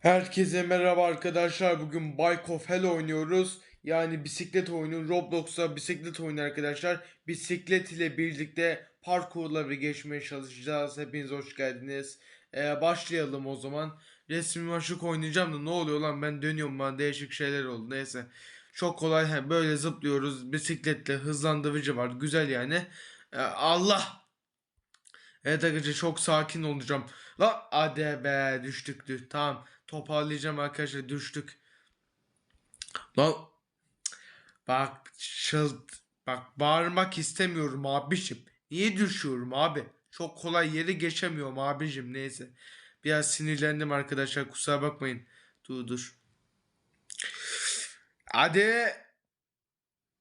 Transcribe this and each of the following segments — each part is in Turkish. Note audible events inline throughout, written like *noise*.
Herkese merhaba arkadaşlar. Bugün Bike of Hell oynuyoruz. Yani bisiklet oyunu. Roblox'ta bisiklet oyunu arkadaşlar. Bisiklet ile birlikte parkurları geçmeye çalışacağız. Hepiniz hoş geldiniz. Ee, başlayalım o zaman. Resmi maşık oynayacağım da ne oluyor lan ben dönüyorum bana değişik şeyler oldu. Neyse. Çok kolay He, böyle zıplıyoruz. Bisikletle hızlandırıcı var. Güzel yani. Ee, Allah. Evet arkadaşlar çok sakin olacağım. La hadi be düştük dü. Tamam toparlayacağım arkadaşlar düştük. Lan bak şıl bak bağırmak istemiyorum abişim. Niye düşüyorum abi? Çok kolay yeri geçemiyorum abicim neyse. Biraz sinirlendim arkadaşlar kusura bakmayın. Dur dur. Hadi.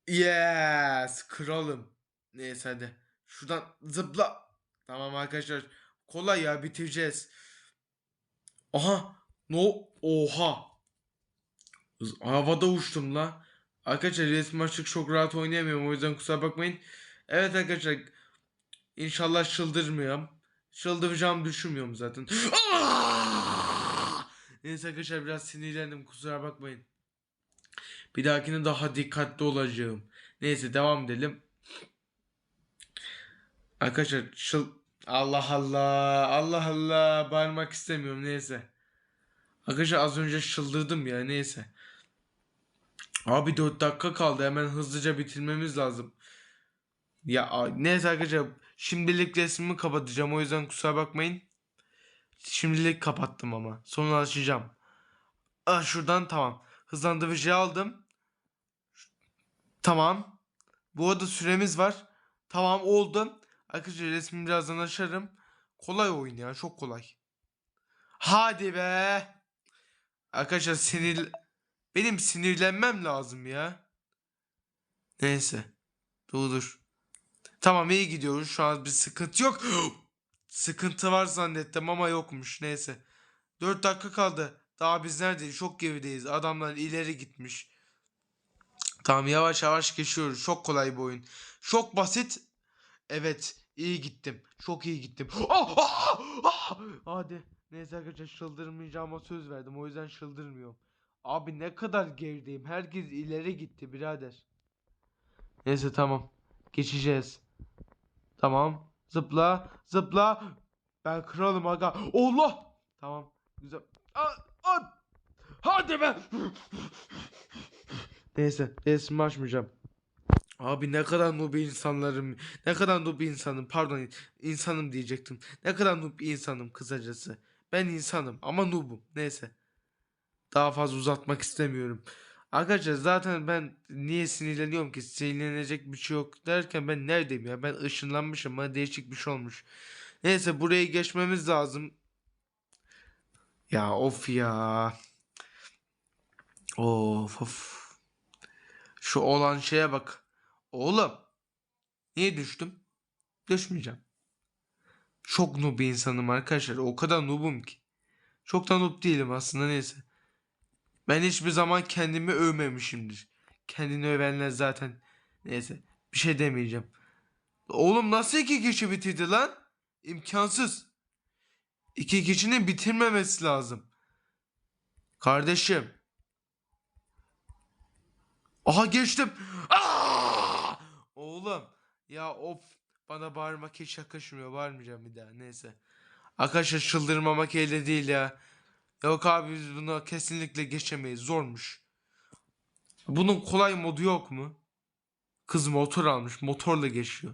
Yes kralım. Neyse hadi. Şuradan zıpla. Tamam arkadaşlar. Kolay ya bitireceğiz. Aha. No. Oha. Havada uçtum la. Arkadaşlar resmi açık çok rahat oynayamıyorum. O yüzden kusura bakmayın. Evet arkadaşlar. İnşallah çıldırmıyorum. Çıldıracağımı düşünmüyorum zaten. Ah! Neyse arkadaşlar biraz sinirlendim. Kusura bakmayın. Bir dahakine daha dikkatli olacağım. Neyse devam edelim. Arkadaşlar çıl... Allah Allah. Allah Allah. Bağırmak istemiyorum. Neyse. Arkadaşlar az önce çıldırdım ya. Neyse. Abi 4 dakika kaldı. Hemen hızlıca bitirmemiz lazım. Ya neyse arkadaşlar. Şimdilik resmimi kapatacağım. O yüzden kusura bakmayın. Şimdilik kapattım ama. Sonra açacağım. Ah şuradan tamam. Hızlandırıcıyı aldım. Tamam. Bu arada süremiz var. Tamam oldu. Arkadaşlar resmimi birazdan açarım. Kolay oyun ya çok kolay. Hadi be. Arkadaşlar sinir... Benim sinirlenmem lazım ya. Neyse. Dur dur. Tamam iyi gidiyoruz. Şu an bir sıkıntı yok. *gasps* sıkıntı var zannettim ama yokmuş. Neyse. 4 dakika kaldı. Daha biz neredeyiz? Çok gerideyiz. Adamlar ileri gitmiş. Tamam yavaş yavaş geçiyoruz. Çok kolay bir oyun. Çok basit. Evet. iyi gittim. Çok iyi gittim. *gasps* Ah, ah, ah! Hadi. Neyse arkadaşlar çıldırmayacağıma söz verdim. O yüzden çıldırmıyorum. Abi ne kadar gerideyim. Herkes ileri gitti birader. Neyse tamam. Geçeceğiz. Tamam. Zıpla. Zıpla. Ben kralım aga. Allah. Tamam. Güzel. Aa, aa. Hadi be. Neyse. Resmi açmayacağım. Abi ne kadar noob insanlarım. Ne kadar noob insanım. Pardon insanım diyecektim. Ne kadar noob insanım kısacası. Ben insanım ama noobum. Neyse. Daha fazla uzatmak istemiyorum. Arkadaşlar zaten ben niye sinirleniyorum ki sinirlenecek bir şey yok derken ben neredeyim ya ben ışınlanmışım bana değişik bir şey olmuş. Neyse burayı geçmemiz lazım. Ya of ya. Of of. Şu olan şeye bak. Oğlum. Niye düştüm? Düşmeyeceğim. Çok noob bir insanım arkadaşlar. O kadar noobum ki. Çok da noob değilim aslında neyse. Ben hiçbir zaman kendimi övmemişimdir. Kendini övenler zaten. Neyse. Bir şey demeyeceğim. Oğlum nasıl iki kişi bitirdi lan? İmkansız. İki kişinin bitirmemesi lazım. Kardeşim. Aha geçtim. Aa! Oğlum. Ya of. Bana bağırmak hiç yakışmıyor. Bağırmayacağım bir daha. Neyse. Arkadaşlar çıldırmamak elde değil ya. Yok abi biz bunu kesinlikle geçemeyiz. Zormuş. Bunun kolay modu yok mu? Kız motor almış. Motorla geçiyor.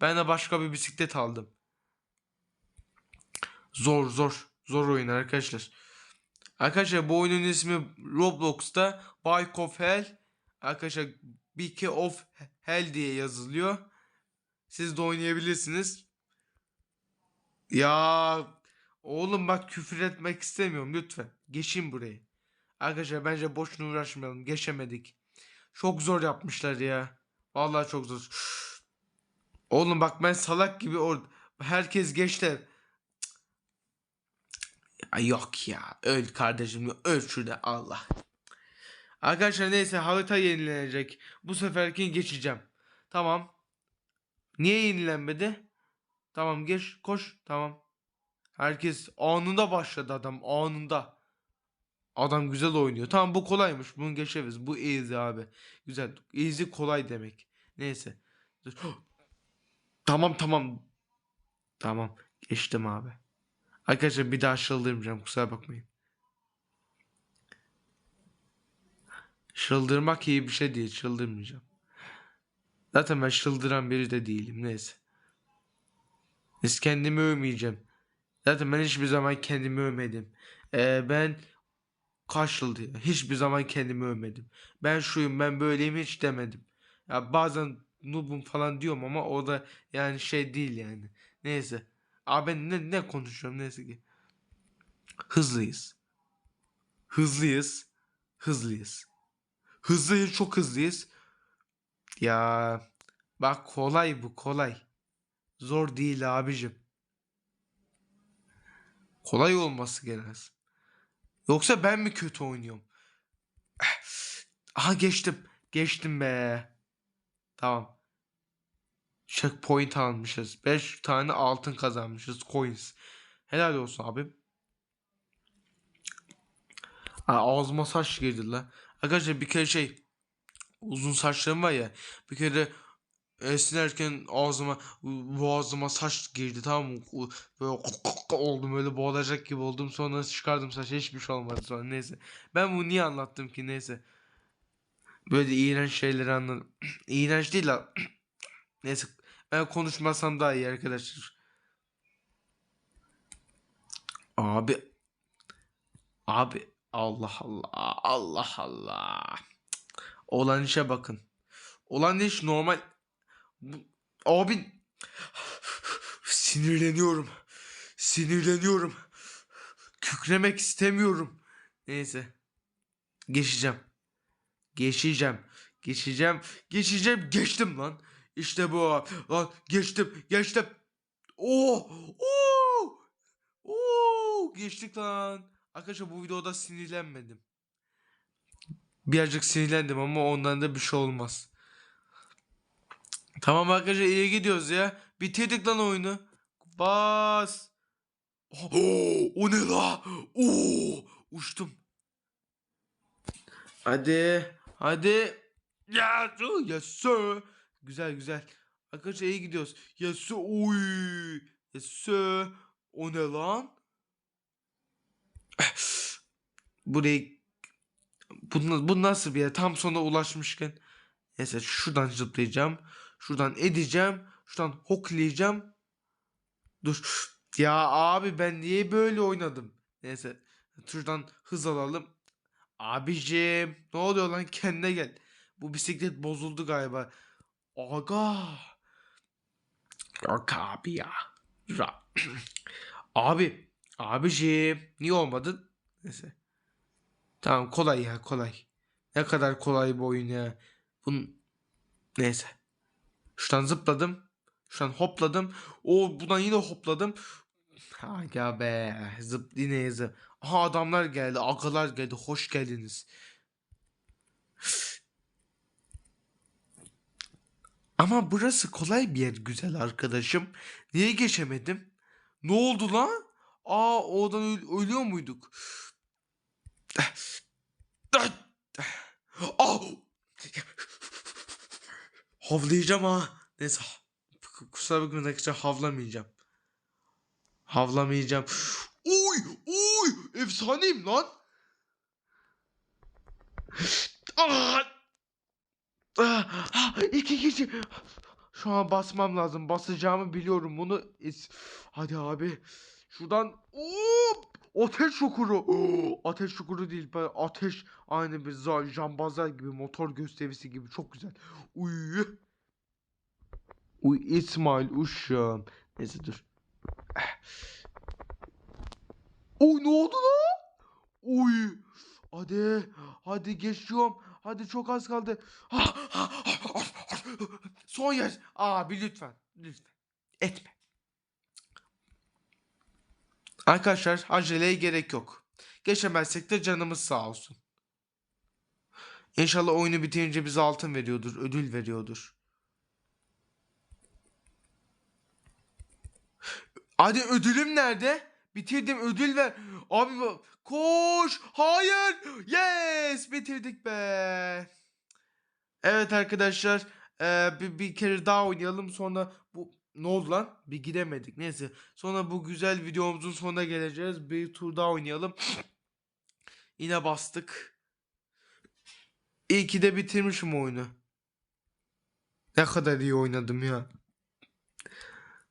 Ben de başka bir bisiklet aldım. Zor zor. Zor oyun arkadaşlar. Arkadaşlar bu oyunun ismi Roblox'ta Bike of Hell. Arkadaşlar Bike of Hell diye yazılıyor. Siz de oynayabilirsiniz. Ya oğlum bak küfür etmek istemiyorum lütfen. Geçin burayı. Arkadaşlar bence boşuna uğraşmayalım. Geçemedik. Çok zor yapmışlar ya. Vallahi çok zor. Oğlum bak ben salak gibi orada. Herkes geçti. Yok ya. Öl kardeşim. Öl şurada Allah. Arkadaşlar neyse harita yenilenecek. Bu seferkin geçeceğim. Tamam. Niye yenilenmedi? Tamam geç koş. Tamam. Herkes anında başladı adam anında. Adam güzel oynuyor. Tamam bu kolaymış. Bunu geçeriz. Bu easy abi. Güzel. Easy kolay demek. Neyse. *gasps* Tamam tamam. Tamam. Geçtim abi. Arkadaşlar bir daha çıldırmayacağım. Kusura bakmayın. Çıldırmak iyi bir şey değil. Çıldırmayacağım. Zaten ben çıldıran biri de değilim. Neyse. Biz kendimi övmeyeceğim. Zaten ben hiçbir zaman kendimi övmedim. Ee, ben kaç yıldır ya, hiçbir zaman kendimi övmedim. Ben şuyum ben böyleyim hiç demedim. Ya bazen noobum falan diyorum ama o da yani şey değil yani. Neyse. Abi ben ne, ne konuşuyorum neyse ki. Hızlıyız. Hızlıyız. Hızlıyız. Hızlıyız çok hızlıyız. Ya bak kolay bu kolay. Zor değil abicim. Kolay olması gerekir. Yoksa ben mi kötü oynuyorum? Aha geçtim. Geçtim be. Tamam. Checkpoint almışız. 5 tane altın kazanmışız. Coins. Helal olsun abim. Ağzıma saç girdi la. Arkadaşlar bir kere şey uzun saçlarım var ya bir kere esnerken ağzıma boğazıma saç girdi tamam mı? Böyle oldum öyle boğulacak gibi oldum sonra çıkardım saçı hiçbir şey olmadı sonra neyse. Ben bunu niye anlattım ki neyse. Böyle iğrenç şeyleri anladım. *clears throat* iğrenç değil la. *clears throat* neyse ben konuşmasam daha iyi arkadaşlar. Abi abi Allah Allah Allah Allah. Olan işe bakın. Olan iş normal. Abi sinirleniyorum. Sinirleniyorum. Kükremek istemiyorum. Neyse. Geçeceğim. Geçeceğim. Geçeceğim. Geçeceğim. Geçtim lan. İşte bu. Lan geçtim. Geçtim. Oo! Oo! Oo! Geçtik lan. Arkadaşlar bu videoda sinirlenmedim. Birazcık sinirlendim ama ondan da bir şey olmaz. Tamam arkadaşlar iyi gidiyoruz ya. Bitirdik lan oyunu. Bas. Oh, o ne la? Oo, uçtum. Hadi. Hadi. Ya, yes sir. Güzel güzel. Arkadaşlar iyi gidiyoruz. Oy. Yes sir. O ne lan? *sighs* Burayı bu, bu nasıl bir yer? Tam sona ulaşmışken. Neyse şuradan zıplayacağım. Şuradan edeceğim. Şuradan hoklayacağım. Dur. Ya abi ben niye böyle oynadım? Neyse. Şuradan hız alalım. Abicim. Ne oluyor lan? Kendine gel. Bu bisiklet bozuldu galiba. Aga. Yok abi ya. *clears throat* Abi. Abicim. Niye olmadın? Neyse. Tamam kolay ya kolay. Ne kadar kolay bu oyun ya. Bunun... Neyse. Şuradan zıpladım. Şuradan hopladım. O buradan yine hopladım. Aga be. Zıp yine zıp. Aha adamlar geldi. Agalar geldi. Hoş geldiniz. Ama burası kolay bir yer güzel arkadaşım. Niye geçemedim? Ne oldu lan? Aa oradan öl- ölüyor muyduk? Ah! Havlayacağım ha. Neyse. Kusura bakmayın arkadaşlar havlamayacağım. Havlamayacağım. Oy! Oy! Efsaneyim lan. Ah! Ah! İki kişi. Şu an basmam lazım. Basacağımı biliyorum bunu. Hadi abi. Şuradan. Hop! Ateş çukuru. *gasps* Ateş çukuru değil. Ateş aynı bir jambazlar gibi motor gösterisi gibi çok güzel. Uy. Uy İsmail uşağım. Neyse dur. *sighs* Oy ne oldu lan? Uy. Hadi. Hadi geçiyorum. Hadi çok az kaldı. *sighs* Son yer. Abi lütfen. Lütfen. Etme. Arkadaşlar aceleye gerek yok. Geçemezsek de canımız sağ olsun. İnşallah oyunu bitirince bize altın veriyordur, ödül veriyordur. Hadi ödülüm nerede? Bitirdim ödül ver. Abi koş. Hayır. Yes. Bitirdik be. Evet arkadaşlar. eee, bir, bir kere daha oynayalım. Sonra bu ne oldu lan? Bir gidemedik. Neyse. Sonra bu güzel videomuzun sonuna geleceğiz. Bir tur daha oynayalım. *sniffs* Yine bastık. İyi ki de bitirmişim oyunu. Ne kadar iyi oynadım ya.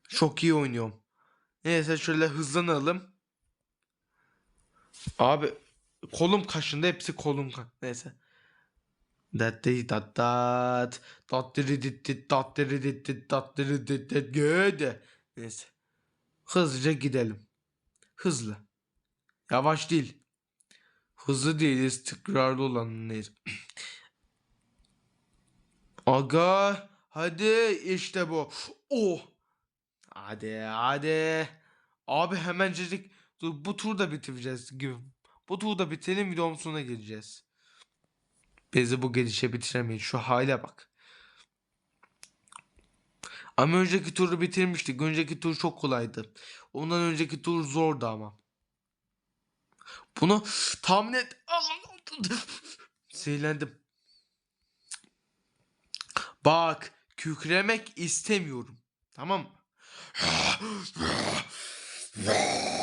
Çok iyi oynuyorum. Neyse şöyle hızlanalım. Abi kolum kaşındı hepsi kolum ka Neyse. Dat diri dit dit dat diri dit dit göde. Neyse. Hızlıca gidelim. Hızlı. Yavaş değil. Hızlı değil istikrarlı olan neyse. *clears throat* Aga hadi işte bu. Oh. Hadi hadi. Abi hemencecik dur, bu turda bitireceğiz gibi. Bu turda bitirelim videonun sonuna geleceğiz. Bizi bu gelişe bitiremeyiz. Şu hale bak. Ama önceki turu bitirmiştik. Önceki tur çok kolaydı. Ondan önceki tur zordu ama. Bunu tahmin et. Allah *laughs* Sinirlendim. Bak, kükremek istemiyorum. Tamam mı? *gasps* *laughs*